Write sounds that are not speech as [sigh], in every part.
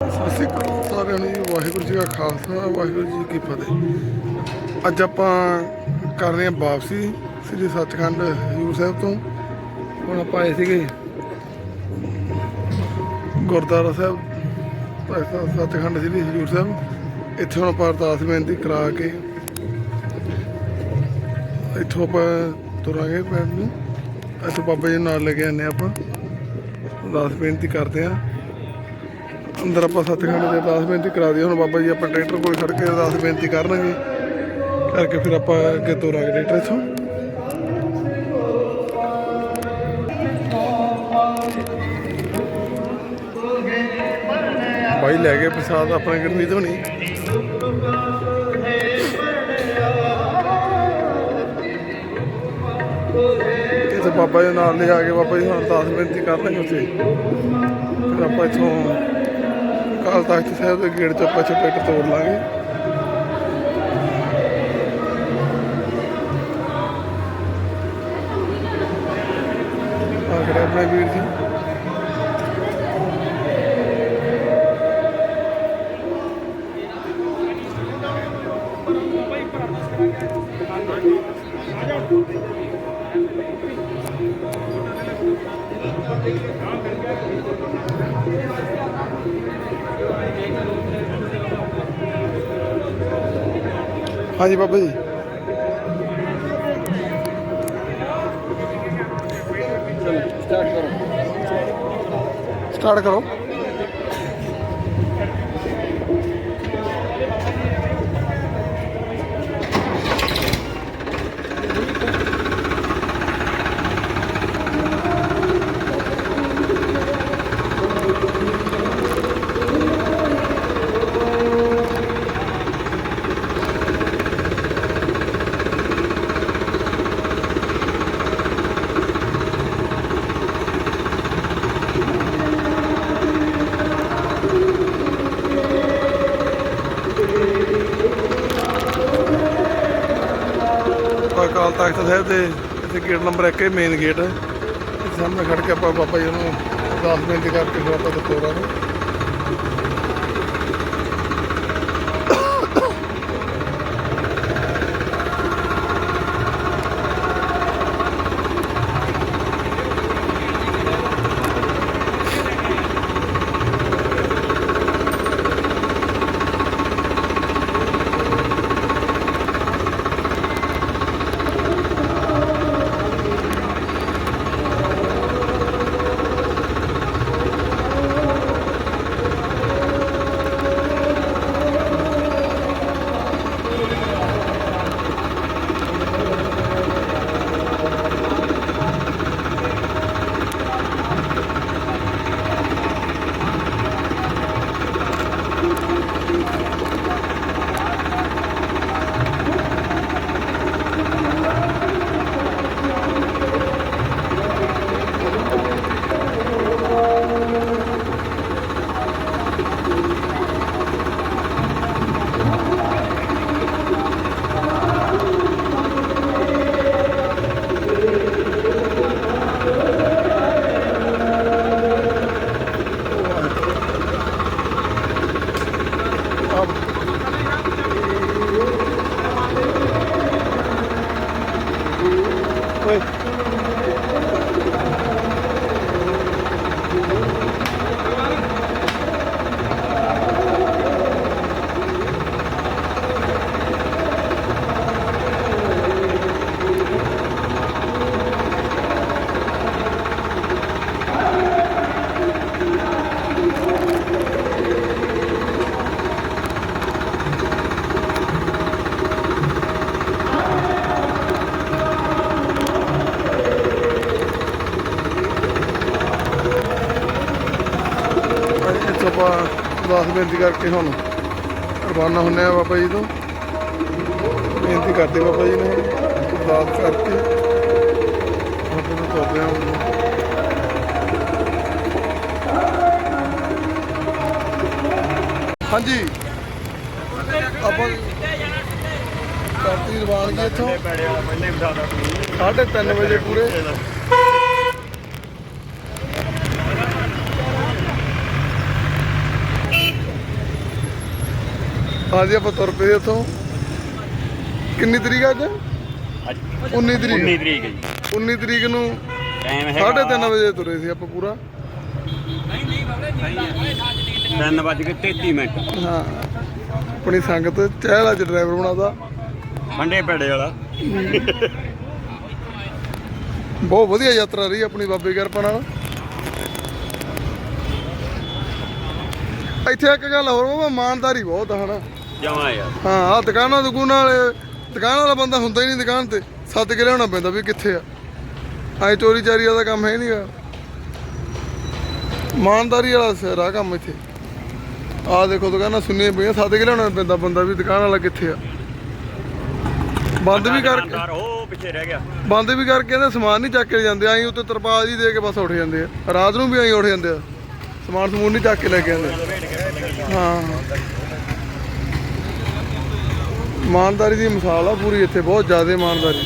ਸਤਿ ਸ਼੍ਰੀ ਅਕਾਲ ਸਾਰਿਆਂ ਨੂੰ ਜੀ। ਵਾਹਿਗੁਰੂ ਜੀ ਕਾ ਖਾਲਸਾ, ਵਾਹਿਗੁਰੂ ਜੀ ਕੀ ਫਤਿਹ। ਅੱਜ ਆਪਾਂ ਕਰ ਰਹੇ ਹਾਂ ਵਾਪਸੀ ਸ੍ਰੀ ਸੱਚਖੰਡ ਹਜੂਰ ਸਾਹਿਬ ਤੋਂ। ਹੁਣ ਆਪਾਂ ਆਏ ਸੀਗੇ ਗੁਰਦੁਆਰਾ ਸਾਹਿਬ, ਭਾਈ ਸੱਚਖੰਡ ਸ੍ਰੀ ਹਜੂਰ ਸਾਹਿਬ। ਇੱਥੇ ਹੁਣ ਆਪਾਂ ਅਰਦਾਸ ਬੇਨਤੀ ਕਰਾ ਕੇ ਇੱਥੋਂ ਆਪਾਂ ਤੁਰਾਂਗੇ ਪਿੰਡ ਨੂੰ। ਇੱਥੋਂ ਬਾਬਾ ਜੀ ਨੂੰ ਨਾਲ ਲੈ ਕੇ ਆਨੇ ਆਪਾਂ। ਅਰਦਾਸ ਬੇਨਤੀ ਕਰਦੇ ਹਾਂ। ਅੰਦਰ ਆਪਾਂ ਸੱਚਖੰਡ ਦੇ ਅਰਦਾਸ ਬੇਨਤੀ ਕਰਾ ਦਈਏ। ਹੁਣ ਬਾਬਾ ਜੀ ਆਪਾਂ ਟਰੈਕਟਰ ਕੋਲ ਖੜ ਕੇ ਅਰਦਾਸ ਬੇਨਤੀ ਕਰਨਗੇ। ਕਰਕੇ ਫਿਰ ਆਪਾਂ ਅੱਗੇ ਤੋਰਾਂਗੇ ਟਰੈਕਟਰ ਇੱਥੋਂ। ਭਾਈ ਲੈ ਗਏ ਪ੍ਰਸਾਦ ਆਪਣੇ ਗਰਮੀ ਤੋਂ ਇਹ ਤਾਂ ਬਾਬਾ ਜੀ ਨਾਲ ਲੈ ਕੇ ਬਾਬਾ ਜੀ ਹੁਣ ਅਰਦਾਸ ਬੇਨਤੀ ਕਰਨਗੇ ਉੱਥੇ। ਫਿਰ ਆਪਾਂ ਇੱਥੋਂ ਕਾਲ ਤਖਤ ਸਾਹਿਬ ਦੇ ਗੇਟ 'ਚ ਆਪਾਂ ਟਰੈਕਟਰ ਤੋੜ ਲਾਂਗੇ। ਆ ਆਪਣੇ ਵੀਰ ਜੀ। ਹਾਂਜੀ ਬਾਬਾ ਜੀ। ਸਟਾਰਟ ਕਰੋ। ਸਟਾਰਟ ਕਰੋ। ਆਪਾਂ ਅਕਾਲ ਤਖਤ ਸਾਹਿਬ ਦੇ, ਇੱਥੇ ਗੇਟ ਨੰਬਰ 1 ਹੈ ਮੇਨ ਗੇਟ ਇੱਥੇ ਸਾਹਮਣੇ ਖੜ ਕੇ ਆਪਾਂ ਬਾਬਾ ਜੀ ਨੂੰ ਅਰਦਾਸ ਬੇਨਤੀ ਕਰਕੇ ਬਾਬਾ ਆਪਾਂ ਤੇ ਤੋਰਾਂਗੇ ਬੇਨਤੀ ਕਰਕੇ ਹੁਣ ਰਵਾਨਾ ਹੁੰਨੇ ਆ ਬਾਬਾ ਜੀ ਤੋਂ। ਬੇਨਤੀ ਕਰਦੇ ਬਾਬਾ ਜੀ ਨੂੰ, ਅਰਦਾਸ ਕਰਕੇ ਬਾਬਾ ਨੂੰ ਤੋਰਦੇ ਆ ਹਾਂਜੀ। ਆਪਾਂ ਕਰਤੀ ਰਵਾਨਗੀ ਇੱਥੋਂ। ਪੈੜੇ ਵਾਲਾ ਪਹਿਲੇ ਬਤਾ ਦਾ ਸਾਢੇ ਤਿੰਨ ਵਜੇ ਪੂਰੇ। ਹਾਂਜੀ ਆਪਾਂ ਤੁਰ ਪਏ ਇੱਥੋਂ। ਕਿੰਨੀ ਤਰੀਕ ਆ ਅੱਜ? ਅੱਜ 19 ਤਰੀਕ। 19 ਤਰੀਕ ਹੈ ਜੀ। 19 ਤਰੀਕ ਨੂੰ ਟਾਈਮ ਹੈ 3:30 ਵਜੇ ਤੁਰੇ ਸੀ ਆਪਾਂ ਪੂਰਾ। 3 ਵਜ ਕੇ 33 ਮਿੰਟ। ਹਾਂ। ਆਪਣੀ ਸੰਗਤ ਚਹਿਲਾ ਚ ਡਰਾਈਵਰ ਬਣਾਦਾ ਮੰਡੇ ਪੇੜੇ ਵਾਲਾ। ਬਹੁਤ ਵਧੀਆ ਯਾਤਰਾ ਰਹੀ ਆਪਣੀ ਬਾਬੇ ਕਿਰਪਾ ਨਾਲ। ਇੱਥੇ ਇੱਕ ਗੱਲ ਹੋਰ ਵਾ ਇਮਾਨਦਾਰੀ ਬਹੁਤ ਹਨਾ। ਜਮਾ ਯਾਰ। ਹਾਂ ਆ ਦੁਕਾਨਾਂ ਦੁਕਾਨਾਂ ਵਾਲੇ ਦੁਕਾਨ ਵਾਲਾ ਬੰਦਾ ਹੁੰਦਾ ਹੀ ਨਹੀਂ ਦੁਕਾਨ ਤੇ। ਸੱਦ ਕੇ ਲਿਆਉਣਾ ਪੈਂਦਾ ਵੀ ਕਿੱਥੇ ਆ। ਐ ਚੋਰੀ ਚਾਰੀ ਦਾ ਕੰਮ ਹੈ ਨਹੀਂਗਾ। ਇਮਾਨਦਾਰੀ ਵਾਲਾ ਸਿਰ ਕੰਮ ਇੱਥੇ। ਆ ਦੇਖੋ ਦੁਕਾਨਾਂ ਸੁਣੀਆਂ ਪਈਆਂ ਸੱਦ ਕੇ ਲਿਆਉਣਾ ਪੈਂਦਾ ਬੰਦਾ ਵੀ ਦੁਕਾਨ ਵਾਲਾ ਕਿੱਥੇ ਆ। ਬੰਦ ਵੀ ਕਰਕੇ ਉਹ ਪਿੱਛੇ ਰਹਿ ਗਿਆ। ਬੰਦ ਵੀ ਕਰਕੇ ਇਹਦੇ ਸਮਾਨ ਨਹੀਂ ਚੱਕ ਕੇ ਜਾਂਦੇ ਆਈ ਉੱਤੇ ਤਰਪਾਲ ਜੀ ਦੇ ਕੇ ਬਸ ਉੱਠ ਜਾਂਦੇ ਆ। ਰਾਤ ਨੂੰ ਵੀ ਆਈ ਉੱਠ ਜਾਂਦੇ ਆ। ਸਮਾਨ ਸਮੂਨ ਨਹੀਂ ਚੱਕ ਕੇ ਲੈ ਕੇ ਆਉਂਦੇ। ਹਾਂ। ਇਮਾਨਦਾਰੀ ਦੀ ਮਿਸਾਲ ਆ ਪੂਰੀ ਇੱਥੇ ਬਹੁਤ ਜ਼ਿਆਦਾ ਇਮਾਨਦਾਰੀ।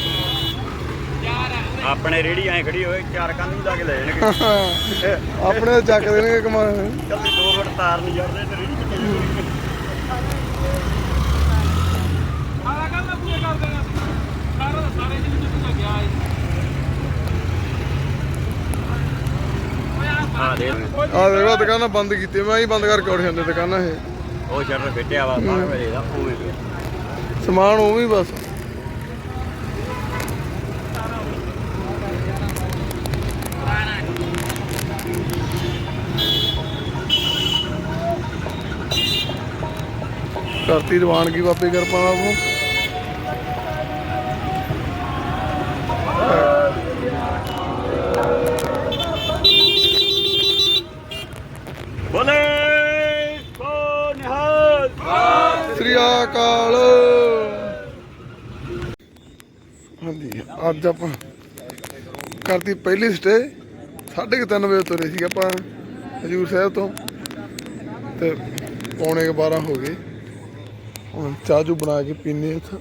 ਆਪਣੇ ਰੇੜੀ ਐ ਖੜੀ ਹੋਏ ਚਾਰ ਕੰਨ ਨੂੰ ਜਾ ਕੇ ਲੈ ਜਾਣਗੇ। [laughs] ਆਪਣੇ ਚੱਕ ਦੇਣਗੇ ਕਮਾਨ ਚੱਲ 2 ਮਿੰਟ ਤਾਰ ਨਹੀਂ ਜੜਦੇ ਤੇ ਰੇੜੀ ਕਿੱਥੇ ਜੁੜੇਗੀ ਹਾਂ ਦੇ ਆ ਦੇਖੋ ਦੁਕਾਨਾਂ ਬੰਦ ਕੀਤੀਆਂ ਮੈਂ ਹੀ ਬੰਦ ਕਰਕੇ ਉੱਠ ਜਾਂਦੇ ਦੁਕਾਨਾਂ ਇਹ। ਉਹ ਸ਼ਟਰ ਫਿੱਟਿਆ ਵਾ 12 ਵਜੇ ਦਾ ਪਿਆ ਸਮਾਨ ਉਵੇਂ ਹੀ ਬਸ। ਕਰਤੀ ਰਵਾਨਗੀ ਬਾਬੇ ਕਿਰਪਾ ਨਾਲ ਨੂੰ ਬੋਲੇ ਸੋ ਨਿਹਾਲ। ਸ੍ਰੀ ਅਕਾਲ ਹਾਂਜੀ ਅੱਜ ਆਪਾਂ ਕਰਤੀ ਪਹਿਲੀ ਸਟੇ 3:30 ਵਜੇ ਤੁਰੇ ਸੀ ਆਪਾਂ ਹਜੂਰ ਸਾਹਿਬ ਤੋਂ। ਤੇ ਪੌਣੇ ਕੁ 12 ਹੋ ਗਏ। ਹੁਣ ਚਾਹ ਚੂ ਬਣਾ ਕੇ ਪੀਨੇ ਇੱਥੇ।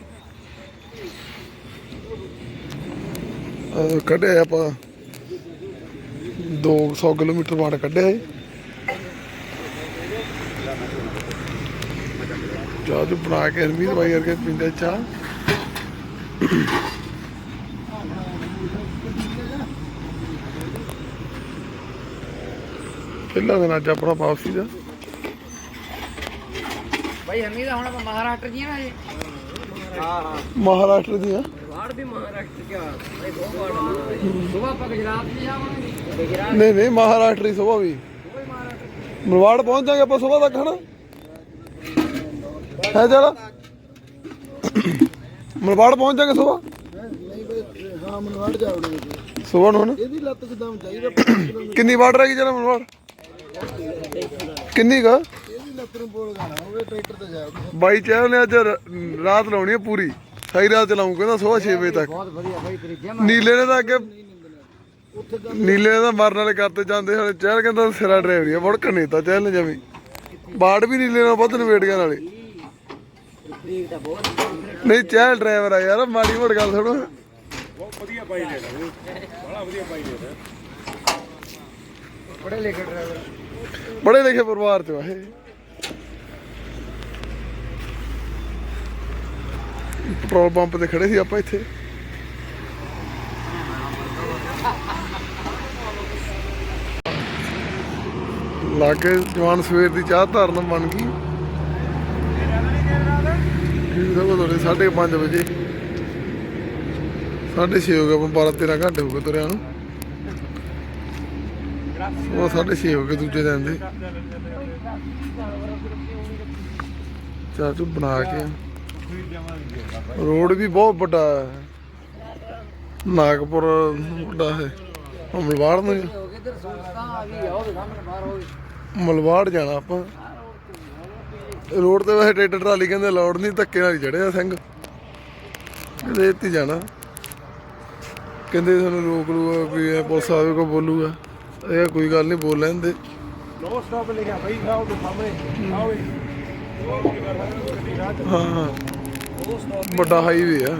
ਕੱਢਿਆ ਆਪਾਂ 200 ਕਿਲੋਮੀਟਰ ਬਾਅਦ ਕੱਢਿਆ ਹੈ ਚਾਹ ਚੂ ਬਣਾ ਕੇ ਹਰਮੀਤ ਭਾਈ ਕਰਕੇ ਪੀਂਦੇ ਚਾਹ। ਪਹਿਲਾ ਦਿਨ ਅੱਜ ਆਪਣਾ ਵਾਪਸੀ ਦਾ। ਭਾਈ ਹਮੀ ਦਾ ਹੁਣ ਆਪਾਂ ਮਹਾਰਾਸ਼ਟਰ ਦੀਆਂ ਨਾ ਜੀ ਮਹਾਰਾਸ਼ਟਰ ਦੀਆਂ? ਵਾੜ ਵੀ ਮਹਾਰਾਸ਼ਟਰ ਕਿਆ ਭਾਈ ਬਹੁਤ ਵਾੜ ਸੁਬਹ ਆਪਾਂ ਗੁਜਰਾਤ ਨਹੀਂ ਜਾਵਾਂਗੇ। ਗੁਜਰਾਤ ਨਹੀਂ ਨਹੀਂ ਮਹਾਰਾਸ਼ਟਰੀ ਸੁਬਾ ਵੀ। ਮਲਵਾੜ ਪਹੁੰਚ ਜਾਗੇ ਆਪਾਂ ਸੁਬਾ ਤੱਕ ਹਨਾ? ਹੈ ਜਰਾ ਮਲਵਾੜ ਪਹੁੰਚ ਜਾਗੇ ਸੁਬਾ ਹਾਂ ਮਨਵਾੜ ਜਾਵੜੇ ਸੁਬਾ ਨੂੰ ਹਨਾ? ਇਹਦੀ ਲੱਤ ਕਿਦਾਂ ਚਾਹੀਦਾ ਕਿੰਨੀ ਵਾਟ ਰਹਿ ਗਈ ਜਰਾ ਮਲਵਾੜ ਕਿੰਨੀ ਕਾ? ਬਾਈ ਚਾਹ ਨੇ ਅੱਜ ਰ- ਰਾਤ ਲਾਉਣੀ ਹੈ ਪੂਰੀ। ਸਾਰੀ ਰਾਤ ਚਲਾਉਂ ਕਹਿੰਦਾ ਸਵੇਰ 6 ਵਜੇ ਤੱਕ। ਬਹੁਤ ਵਧੀਆ ਤੇਰੀ ਜਿਮ ਨੀਲੇ ਨੇ ਤਾਂ ਅੱਗੇ ਨੀਲੇ ਨੇ ਤਾਂ ਮਰਨ ਵਾਲੇ ਕਰਤੇ ਜਾਂਦੇ ਹੁਣ ਚਹਿਲ ਕਹਿੰਦਾ ਸਿਰਾ ਡਰਾਈਵਰੀ ਆ ਮੁੜਕ ਨਹੀਂ ਤਾਂ ਚਹਿਲ ਨੇ ਜਮੀ। ਬਾੜ ਵੀ ਨੀਲੇ ਨਾਲ ਵੱਧ ਨਵੇੜ ਗਿਆ ਨਾਲੇ। ਠੀਕ ਤਾਂ ਬਹੁਤ ਨਹੀਂ ਚਹਿਲ ਡਰਾਈਵਰ ਆ ਯਾਰ ਮਾੜੀ ਮੋੜ ਗੱਲ ਸੁਣੋ। ਪੜੇ ਲਿਖੇ ਡਰਾਈਵਰ ਬੜੇ ਲਿਖੇ ਪਰਿਵਾਰ ਚ ਵਾਹੇ ਪੈਟਰੋਲ ਪੰਪ ਤੇ ਖੜੇ ਸੀ ਆਪਾਂ ਇੱਥੇ। ਲਾਗੇ ਜਵਾਨ ਸਵੇਰ ਦੀ ਚਾਹ ਧਰਨ ਬਣ ਗਈ। ਇਹ ਸਭ ਤੁਹਾਡੇ 5:30 ਵਜੇ। 6:30 ਹੋ ਗਏ 12 13 ਘੰਟੇ ਹੋ ਗਏ ਤੁਰਿਆਂ ਨੂੰ। ਉਹ 6:30 ਹੋ ਗਏ ਦੂਜੇ ਦਿਨ ਦੇ। ਚਾਹ ਬਣਾ ਕੇ ਰੋਡ ਵੀ ਬਹੁਤ ਵੱਡਾ ਹੈ। ਨਾਗਪੁਰ ਵੱਡਾ ਹੈ। ਉਹ ਮਲਵਾੜ ਨੂੰ ਮਲਵਾੜ ਜਾਣਾ ਆਪਾਂ। ਰੋਡ ਤੇ ਵੈਸੇ ਟਰੈਕਟਰ ਟਰਾਲੀ ਕਹਿੰਦੇ ਲੋੜ ਨਹੀਂ, ਧੱਕੇ ਨਾਲ ਚੜਿਆ ਸਿੰਘ। ਕਹਿੰਦੇ ਇੱਥੇ ਜਾਣਾ। ਕਹਿੰਦੇ ਸਾਨੂੰ ਰੋਕ ਲੂਗਾ ਕੋਈ ਪੁਲਿਸ ਆਵੇ ਕੋ ਬੋਲੂਗਾ। ਇਹ ਕੋਈ ਗੱਲ ਨਹੀਂ ਬੋਲ ਲੈਂਦੇ ਨੋ ਸਟਾਪ ਲਿਖਿਆ ਭਾਈ ਆਓ ਦੇ ਸਾਹਮਣੇ ਆਓ ਹਾਂ ਵੱਡਾ ਹਾਈਵੇ ਆ।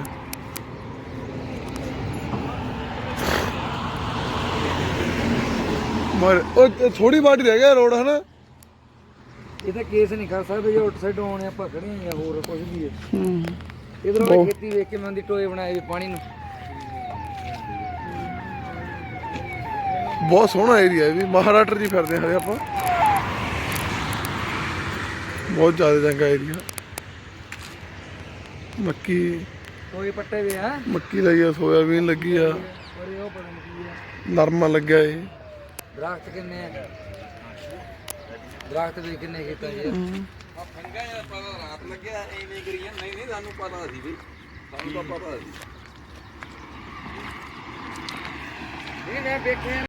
ਮਰ ਉਹ ਥੋੜੀ ਬਾਟੀ ਰਹਿ ਗਿਆ ਰੋਡ ਹਨਾ? ਇਹ ਤਾਂ ਕੇਸ ਨਹੀਂ ਕਰ ਸਕਦੇ ਜੋ ਸਾਈਡ ਆਉਣੇ ਆਪਾਂ ਖੜੇ ਆ ਜਾਂ ਹੋਰ ਕੁਝ ਵੀ ਹੈ ਹੂੰ। ਇਧਰੋਂ ਖੇਤੀ ਵੇਖ ਕੇ ਮੈਂ ਟੋਏ ਬਣਾਏ ਵੀ ਪਾਣੀ ਨੂੰ। ਬਹੁਤ ਸੋਹਣਾ ਏਰੀਆ ਹੈ ਵੀ ਮਹਾਰਾਸ਼ਟਰ ਜੀ ਫਿਰਦੇ ਹਾਂ ਹਲੇ ਆਪਾਂ। ਬਹੁਤ ਜ਼ਿਆਦਾ ਚੰਗਾ ਏਰੀਆ ਮੱਕੀ ਟੋਏ ਪੱਟੇ ਵੀ ਆ। ਮੱਕੀ ਲੱਗੀ ਆ ਸੋਇਆਬੀਨ ਲੱਗੀ ਆ। ਔਰ ਇਹ ਉਹ ਪਤਾ ਨਹੀਂ ਕੀ ਆ। ਨਰਮਾ ਲੱਗਿਆ ਏ। ਦਰਖਤ ਕਿੰਨੇ ਆ? ਦਰਖਤ ਵੀ ਕਿੰਨੇ ਖੇਤਾਂ 'ਚ ਆ? ਫੰਗਾ ਜਾਂ ਪਤਾ ਰਾਤ ਲੱਗਿਆ ਐਵੇਂ ਕਰੀਏ। ਨਹੀਂ ਨਹੀਂ ਸਾਨੂੰ ਪਤਾ ਸੀ ਵੀ। ਸਾਨੂੰ ਤਾਂ ਪਤਾ ਸੀ। ਨਹੀਂ ਮੈਂ ਵੇਖਿਆ